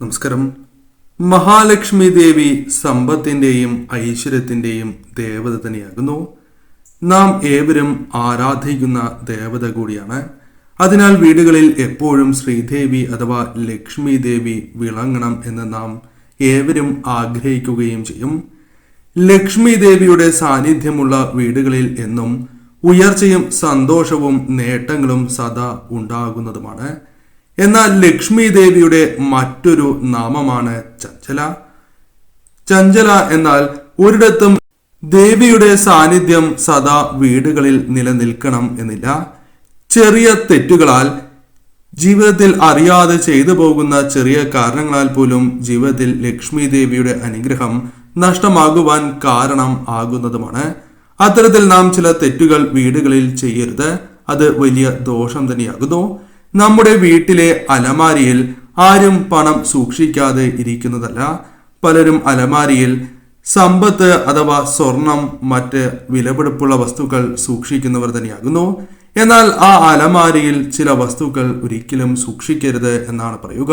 നമസ്കാരം. മഹാലക്ഷ്മി ദേവി സമ്പത്തിന്റെയും ഐശ്വര്യത്തിന്റെയും ദേവത തന്നെയാകുന്നു നാം ഏവരും ആരാധിക്കുന്ന ദേവത കൂടിയാണ്. അതിനാൽ വീടുകളിൽ എപ്പോഴും ശ്രീദേവി അഥവാ ലക്ഷ്മി ദേവി വിളങ്ങണം എന്ന് നാം ഏവരും ആഗ്രഹിക്കുകയും ചെയ്യും. ലക്ഷ്മി ദേവിയുടെ സാന്നിധ്യമുള്ള വീടുകളിൽ എന്നും ഉയർച്ചയും സന്തോഷവും നേട്ടങ്ങളും സദാ ഉണ്ടാകുന്നതുമാണ്. എന്നാൽ ലക്ഷ്മി ദേവിയുടെ മറ്റൊരു നാമമാണ് ചഞ്ചല. ചഞ്ചല എന്നാൽ ഒരിടത്തും ദേവിയുടെ സാന്നിധ്യം സദാ വീടുകളിൽ നിലനിൽക്കണം എന്നില്ല. ചെറിയ തെറ്റുകളാൽ ജീവിതത്തിൽ അറിയാതെ ചെയ്തു പോകുന്ന ചെറിയ കാരണങ്ങളാൽ പോലും ജീവിതത്തിൽ ലക്ഷ്മി ദേവിയുടെ അനുഗ്രഹം നഷ്ടമാകുവാൻ കാരണം ആകുന്നതുമാണ്. അത്തരത്തിൽ നാം ചില തെറ്റുകൾ വീടുകളിൽ ചെയ്യരുത്. അത് വലിയ ദോഷം തന്നെയാകുന്നു. നമ്മുടെ വീട്ടിലെ അലമാരിയിൽ ആരും പണം സൂക്ഷിക്കാതെ ഇരിക്കുന്നതല്ല. പലരും അലമാരിയിൽ സമ്പത്ത് അഥവാ സ്വർണം മറ്റ് വിലപിടിപ്പുള്ള വസ്തുക്കൾ സൂക്ഷിക്കുന്നവർ തന്നെയാകുന്നു. എന്നാൽ ആ അലമാരിയിൽ ചില വസ്തുക്കൾ ഒരിക്കലും സൂക്ഷിക്കരുത് എന്നാണ് പറയുക.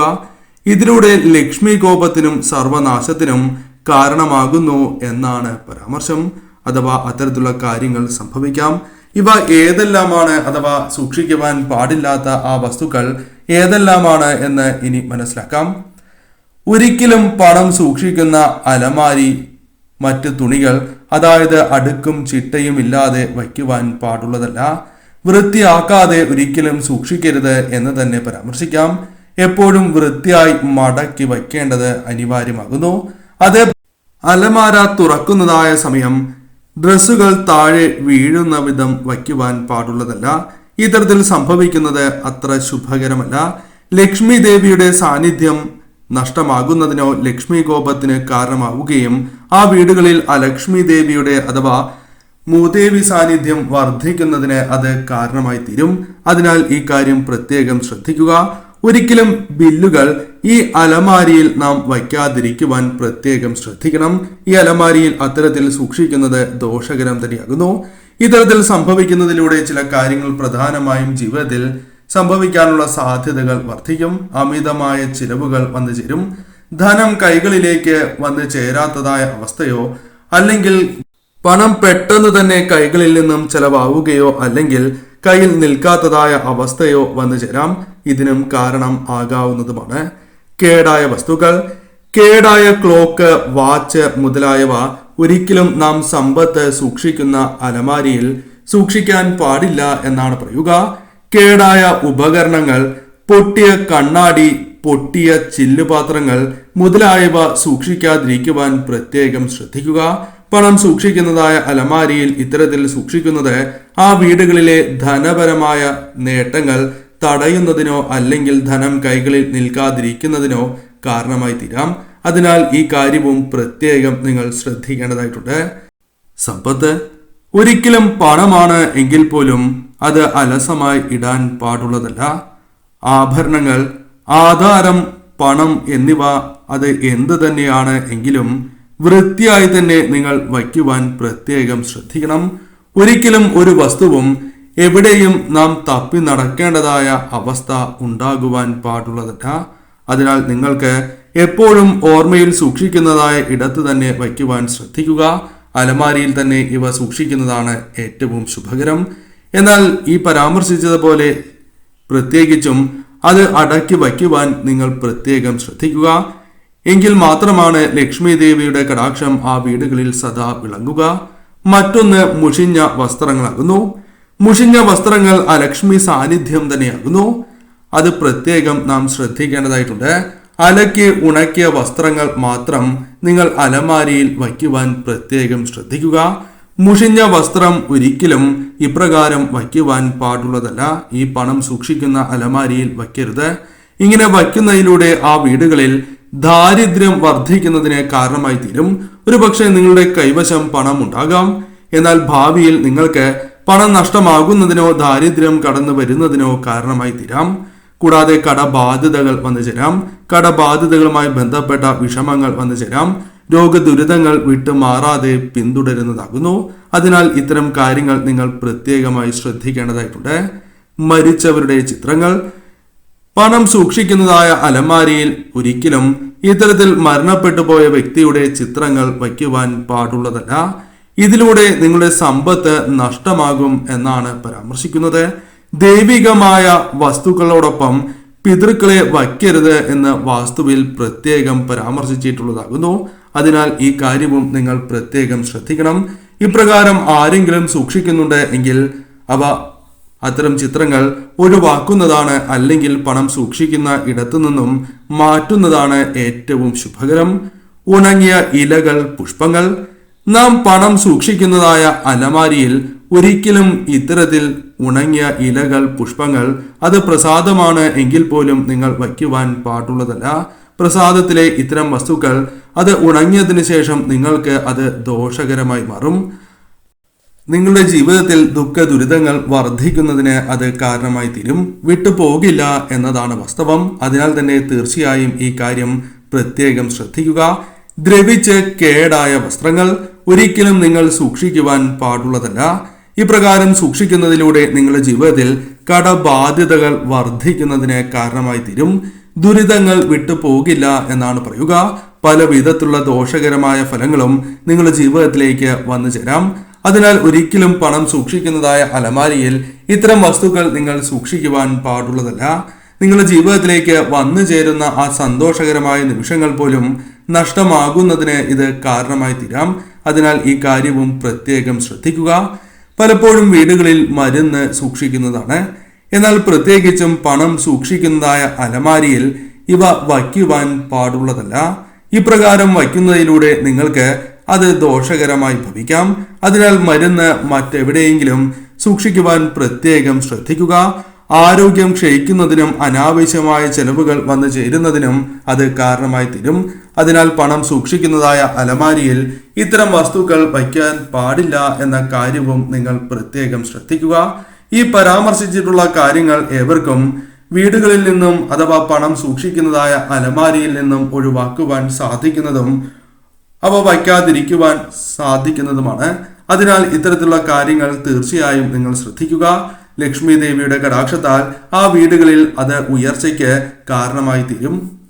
ഇതിലൂടെ ലക്ഷ്മി കോപത്തിനും സർവനാശത്തിനും കാരണമാകുന്നു എന്നാണ് പരാമർശം. അഥവാ അത്തരത്തിലുള്ള കാര്യങ്ങൾ സംഭവിക്കാം. ഇവ ഏതെല്ലാമാണ് അഥവാ സൂക്ഷിക്കുവാൻ പാടില്ലാത്ത ആ വസ്തുക്കൾ ഏതെല്ലാമാണ് എന്ന് ഇനി മനസ്സിലാക്കാം. ഒരിക്കലും പണം സൂക്ഷിക്കുന്ന അലമാരി മറ്റ് തുണികൾ അതായത് അടുക്കും ചിട്ടയും ഇല്ലാതെ വയ്ക്കുവാൻ പാടുള്ളതല്ല. വൃത്തിയാക്കാതെ ഒരിക്കലും സൂക്ഷിക്കരുത് എന്ന് തന്നെ പരാമർശിക്കാം. എപ്പോഴും വൃത്തിയായി മടക്കി വയ്ക്കേണ്ടത് അനിവാര്യമാകുന്നു. അത് അലമാര തുറക്കുന്നതായ സമയം ഡ്രസ്സുകൾ താഴെ വീഴുന്ന വിധം വയ്ക്കുവാൻ പാടുള്ളതല്ല. ഇത്തരത്തിൽ സംഭവിക്കുന്നത് അത്ര ശുഭകരമല്ല. ലക്ഷ്മി ദേവിയുടെ സാന്നിധ്യം നഷ്ടമാകുന്നതിനോ ലക്ഷ്മി കോപത്തിന് കാരണമാവുകയും ആ വീടുകളിൽ അലക്ഷ്മി ദേവിയുടെ അഥവാ മൂദേവി സാന്നിധ്യം വർദ്ധിക്കുന്നതിന് അത് കാരണമായി തീരും അതിനാൽ ഈ കാര്യം പ്രത്യേകം ശ്രദ്ധിക്കുക. ഒരിക്കലും ബില്ലുകൾ ഈ അലമാരിയിൽ നാം വയ്ക്കാതിരിക്കുവാൻ പ്രത്യേകം ശ്രദ്ധിക്കണം. ഈ അലമാരിയിൽ അത്തരത്തിൽ സൂക്ഷിക്കുന്നത് ദോഷകരം തന്നെയാകുന്നു. ഇത്തരത്തിൽ സംഭവിക്കുന്നതിലൂടെ ചില കാര്യങ്ങൾ പ്രധാനമായും ജീവിതത്തിൽ സംഭവിക്കാനുള്ള സാധ്യതകൾ വർദ്ധിക്കും. അമിതമായ ചിലവുകൾ വന്നു ചേരും. ധനം കൈകളിലേക്ക് വന്നു ചേരാത്തതായ അവസ്ഥയോ അല്ലെങ്കിൽ പണം പെട്ടെന്ന് തന്നെ കൈകളിൽ നിന്നും ചെലവാവുകയോ അല്ലെങ്കിൽ കയ്യിൽ നിൽക്കാത്തതായ അവസ്ഥയോ വന്നു ചേരാം. ഇതിനും കാരണം ആകാവുന്നതുമാണ്. കേടായ വസ്തുക്കൾ കേടായ ക്ലോക്ക് വാച്ച് മുതലായവ ഒരിക്കലും നാം സമ്പത്ത് സൂക്ഷിക്കുന്ന അലമാരിയിൽ സൂക്ഷിക്കാൻ പാടില്ല എന്നാണ് പറയുക. കേടായ ഉപകരണങ്ങൾ പൊട്ടിയ കണ്ണാടി പൊട്ടിയ ചില്ലുപാത്രങ്ങൾ മുതലായവ സൂക്ഷിക്കാതിരിക്കുവാൻ പ്രത്യേകം ശ്രദ്ധിക്കുക. പണം സൂക്ഷിക്കുന്നതായ അലമാരിയിൽ ഇത്തരത്തിൽ സൂക്ഷിക്കുന്നത് ആ വീടുകളിലെ ധനപരമായ നേട്ടങ്ങൾ തടയുന്നതിനോ അല്ലെങ്കിൽ ധനം കൈകളിൽ നിൽക്കാതിരിക്കുന്നതിനോ കാരണമായി തീരാം. അതിനാൽ ഈ കാര്യവും പ്രത്യേകം നിങ്ങൾ ശ്രദ്ധിക്കേണ്ടതായിട്ടുണ്ട്. സമ്പത്ത്. ഒരിക്കലും പണമാണ് എങ്കിൽ പോലും അത് അലസമായി ഇടാൻ പാടുള്ളതല്ല. ആഭരണങ്ങൾ ആധാരം പണം എന്നിവ അത് എന്ത് തന്നെയാണ് എങ്കിലും വൃത്തിയായി തന്നെ നിങ്ങൾ വയ്ക്കുവാൻ പ്രത്യേകം ശ്രദ്ധിക്കണം. ഒരിക്കലും ഒരു വസ്തുവും എവിടെയും നാം തപ്പി നടക്കേണ്ടതായ അവസ്ഥ ഉണ്ടാകുവാൻ പാടുള്ളതല്ല. അതിനാൽ നിങ്ങൾക്ക് എപ്പോഴും ഓർമ്മയിൽ സൂക്ഷിക്കുന്നതായ ഇടത്ത് തന്നെ വയ്ക്കുവാൻ ശ്രദ്ധിക്കുക. അലമാരിയിൽ തന്നെ ഇവ സൂക്ഷിക്കുന്നതാണ് ഏറ്റവും ശുഭകരം. എന്നാൽ ഈ പരാമർശിച്ചതുപോലെ പ്രത്യേകിച്ചും അത് അടക്കി വയ്ക്കുവാൻ നിങ്ങൾ പ്രത്യേകം ശ്രദ്ധിക്കുക. എങ്കിൽ മാത്രമാണ് ലക്ഷ്മി ദേവിയുടെ കടാക്ഷം ആ വീടുകളിൽ സദാ വിളങ്ങുക. മറ്റൊന്ന് മുഷിഞ്ഞ വസ്ത്രങ്ങളാകുന്നു. മുഷിഞ്ഞ വസ്ത്രങ്ങൾ ആ ലക്ഷ്മി സാന്നിധ്യം തന്നെയാകുന്നു. അത് പ്രത്യേകം നാം ശ്രദ്ധിക്കേണ്ടതായിട്ടുണ്ട്. അലക്കി ഉണക്കിയ വസ്ത്രങ്ങൾ മാത്രം നിങ്ങൾ അലമാരിയിൽ വയ്ക്കുവാൻ പ്രത്യേകം ശ്രദ്ധിക്കുക. മുഷിഞ്ഞ വസ്ത്രം ഒരിക്കലും ഇപ്രകാരം വയ്ക്കുവാൻ പാടുള്ളതല്ല. ഈ പണം സൂക്ഷിക്കുന്ന അലമാരിയിൽ വയ്ക്കരുത്. ഇങ്ങനെ വയ്ക്കുന്നതിലൂടെ ആ വീടുകളിൽ ദാരിദ്ര്യം വർദ്ധിക്കുന്നതിന് കാരണമായി തീരും. ഒരുപക്ഷെ നിങ്ങളുടെ കൈവശം പണം ഉണ്ടാകാം. എന്നാൽ ഭാവിയിൽ നിങ്ങൾക്ക് പണം നഷ്ടമാകുന്നതിനോ ദാരിദ്ര്യം കടന്നു വരുന്നതിനോ കാരണമായി തീരാം. കൂടാതെ കടബാധ്യതകൾ വന്നു ചേരാം. കടബാധ്യതകളുമായി ബന്ധപ്പെട്ട വിഷമങ്ങൾ വന്നു ചേരാം. രോഗദുരിതങ്ങൾ വിട്ടുമാറാതെ പിന്തുടരുന്നതാകുന്നു. അതിനാൽ ഇത്തരം കാര്യങ്ങൾ നിങ്ങൾ പ്രത്യേകമായി ശ്രദ്ധിക്കേണ്ടതായിട്ടുണ്ട്. മരിച്ചവരുടെ ചിത്രങ്ങൾ പണം സൂക്ഷിക്കുന്നതായ അലമാരിയിൽ ഒരിക്കലും ഇത്തരത്തിൽ മരണപ്പെട്ടു പോയ വ്യക്തിയുടെ ചിത്രങ്ങൾ വയ്ക്കുവാൻ പാടുള്ളതല്ല. ഇതിലൂടെ നിങ്ങളുടെ സമ്പത്ത് നഷ്ടമാകും എന്നാണ് പരാമർശിക്കുന്നത്. ദൈവികമായ വസ്തുക്കളോടൊപ്പം പിതൃക്കളെ വയ്ക്കരുത് എന്ന് വാസ്തുവിൽ പ്രത്യേകം പരാമർശിച്ചിട്ടുള്ളതാകുന്നു. അതിനാൽ ഈ കാര്യവും നിങ്ങൾ പ്രത്യേകം ശ്രദ്ധിക്കണം. ഇപ്രകാരം ആരെങ്കിലും സൂക്ഷിക്കുന്നുണ്ട് എങ്കിൽ അവ അത്തരം ചിത്രങ്ങൾ ഒഴിവാക്കുന്നതാണ് അല്ലെങ്കിൽ പണം സൂക്ഷിക്കുന്ന ഇടത്തു നിന്നും മാറ്റുന്നതാണ് ഏറ്റവും ശുഭകരം. ഉണങ്ങിയ ഇലകൾ പുഷ്പങ്ങൾ. നാം പണം സൂക്ഷിക്കുന്നതായ അലമാരിയിൽ ഒരിക്കലും ഇത്തരത്തിൽ ഉണങ്ങിയ ഇലകൾ പുഷ്പങ്ങൾ അത് പ്രസാദമാണ് എങ്കിൽ പോലും നിങ്ങൾ വയ്ക്കുവാൻ പാടുള്ളതല്ല. പ്രസാദത്തിലെ ഇത്തരം വസ്തുക്കൾ അത് ഉണങ്ങിയതിനു ശേഷം നിങ്ങൾക്ക് അത് ദോഷകരമായി മാറും. നിങ്ങളുടെ ജീവിതത്തിൽ ദുഃഖ ദുരിതങ്ങൾ വർദ്ധിക്കുന്നതിന് അത് കാരണമായി തീരും. വിട്ടുപോകില്ല എന്നതാണ് വാസ്തവം. അതിനാൽ തന്നെ തീർച്ചയായും ഈ കാര്യം പ്രത്യേകം ശ്രദ്ധിക്കുക. ദ്രവിച്ച് കേടായ വസ്ത്രങ്ങൾ ഒരിക്കലും നിങ്ങൾ സൂക്ഷിക്കുവാൻ പാടുള്ളതല്ല. ഇപ്രകാരം സൂക്ഷിക്കുന്നതിലൂടെ നിങ്ങളുടെ ജീവിതത്തിൽ കടബാധ്യതകൾ വർദ്ധിക്കുന്നതിന് കാരണമായി തീരും. ദുരിതങ്ങൾ വിട്ടുപോകില്ല എന്നാണ് പറയുക. പല വിധത്തിലുള്ള ദോഷകരമായ ഫലങ്ങളും നിങ്ങളുടെ ജീവിതത്തിലേക്ക് വന്നു ചേരാം. അതിനാൽ ഒരിക്കലും പണം സൂക്ഷിക്കുന്നതായ അലമാരിയിൽ ഇത്തരം വസ്തുക്കൾ നിങ്ങൾ സൂക്ഷിക്കുവാൻ പാടുള്ളതല്ല. നിങ്ങളുടെ ജീവിതത്തിലേക്ക് വന്നു ചേരുന്ന ആ സന്തോഷകരമായ നിമിഷങ്ങൾ പോലും നഷ്ടമാകുന്നതിന് ഇത് കാരണമായി തീരാം. അതിനാൽ ഈ കാര്യവും പ്രത്യേകം ശ്രദ്ധിക്കുക. പലപ്പോഴും വീടുകളിൽ മരുന്ന് സൂക്ഷിക്കുന്നതാണ്. എന്നാൽ പ്രത്യേകിച്ചും പണം സൂക്ഷിക്കുന്നതായ അലമാരിയിൽ ഇവ വയ്ക്കുവാൻ പാടുള്ളതല്ല. ഇപ്രകാരം വയ്ക്കുന്നതിലൂടെ നിങ്ങൾക്ക് അത് ദോഷകരമായി ഭവിക്കാം. അതിനാൽ മരുന്ന് മറ്റെവിടെയെങ്കിലും സൂക്ഷിക്കുവാൻ പ്രത്യേകം ശ്രദ്ധിക്കുക. ആരോഗ്യം ക്ഷയിക്കുന്നതിനും അനാവശ്യമായ ചെലവുകൾ വന്നു ചേരുന്നതിനും അത് കാരണമായി തീരും. അതിനാൽ പണം സൂക്ഷിക്കുന്നതായ അലമാരിയിൽ ഇത്തരം വസ്തുക്കൾ വയ്ക്കാൻ പാടില്ല എന്ന കാര്യവും നിങ്ങൾ പ്രത്യേകം ശ്രദ്ധിക്കുക. ഈ പരാമർശിച്ചിട്ടുള്ള കാര്യങ്ങൾ ഏവർക്കും വീടുകളിൽ നിന്നും അഥവാ പണം സൂക്ഷിക്കുന്നതായ അലമാരിയിൽ നിന്നും ഒഴിവാക്കുവാൻ സാധിക്കുന്നതും അവ വയ്ക്കാതിരിക്കുവാൻ സാധിക്കുന്നതുമാണ്. അതിനാൽ ഇത്തരത്തിലുള്ള കാര്യങ്ങൾ തീർച്ചയായും നിങ്ങൾ ശ്രദ്ധിക്കുക. ലക്ഷ്മി ദേവിയുടെ കടാക്ഷത്താൽ ആ വീടുകളിൽ അത് ഉയർച്ചയ്ക്ക് കാരണമായി തീരും.